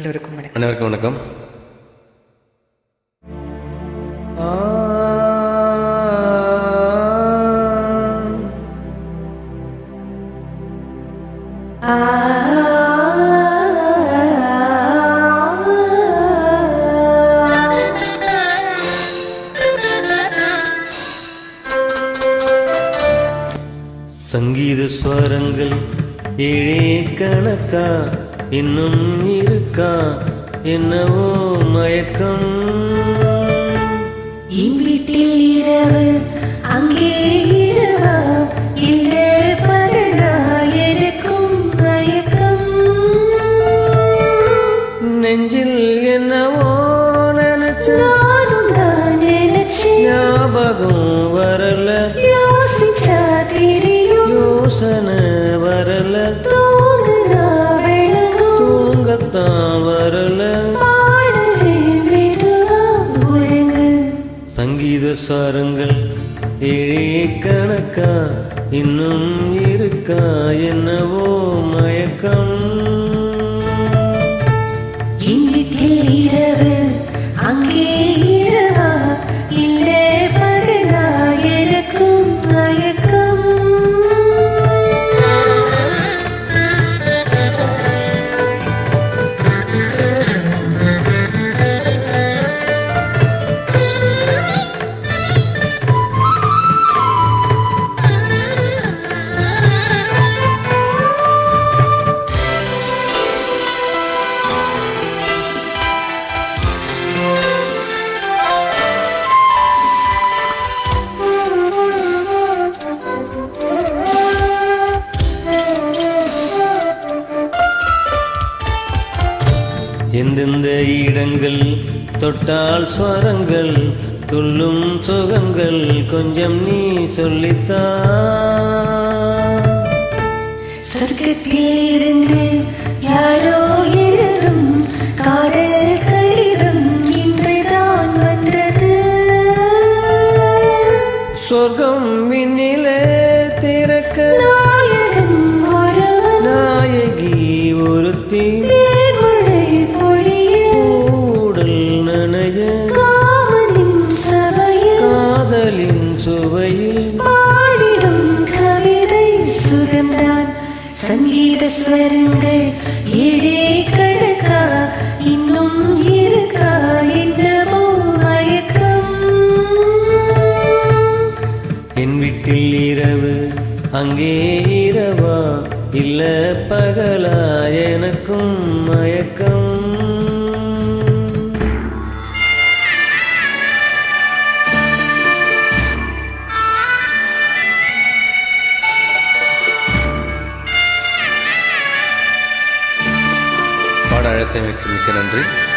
எல்லோருக்கும் வணக்கம். அனைவருக்கும் வணக்கம். சங்கீத ஸ்வரங்கள் ஏழே கணக்கா இன்னும் இருக்கா? என்னவோ மயக்கம். என் வீட்டில் இரவு அங்கே இரவா? இல்லை பகலா எனக்கும் மயக்கம். நெஞ்சில் சங்கீத சாரங்கள் ஏழே கணக்கா இன்னும் இருக்கா என்னவோ மயக்கம். எந்தெந்த இடங்கள் தொட்டால் ஸ்வரங்கள் துள்ளும் சுகங்கள் கொஞ்சம் நீ சொல்லித்தா. சொர்க்கத்தில் இருந்து யாரோ எழுதும் காதல் கடிதம் இன்றுதான் வந்தது. சொர்க்கம் விண்ணிலே திறக்க நாயகி ஒருத்தி. சுகம்தான் சங்கீத ஸ்வரங்கள் ஏழே கணக்கா இன்னும் இருக்கா? என்னவோ மயக்கம். என் வீட்டில் இரவு அங்கே இரவா? இல்ல பகலா? எனக்கும் மயக்கம். பாட அழைத்தமைக்கு மிக்க நன்றி.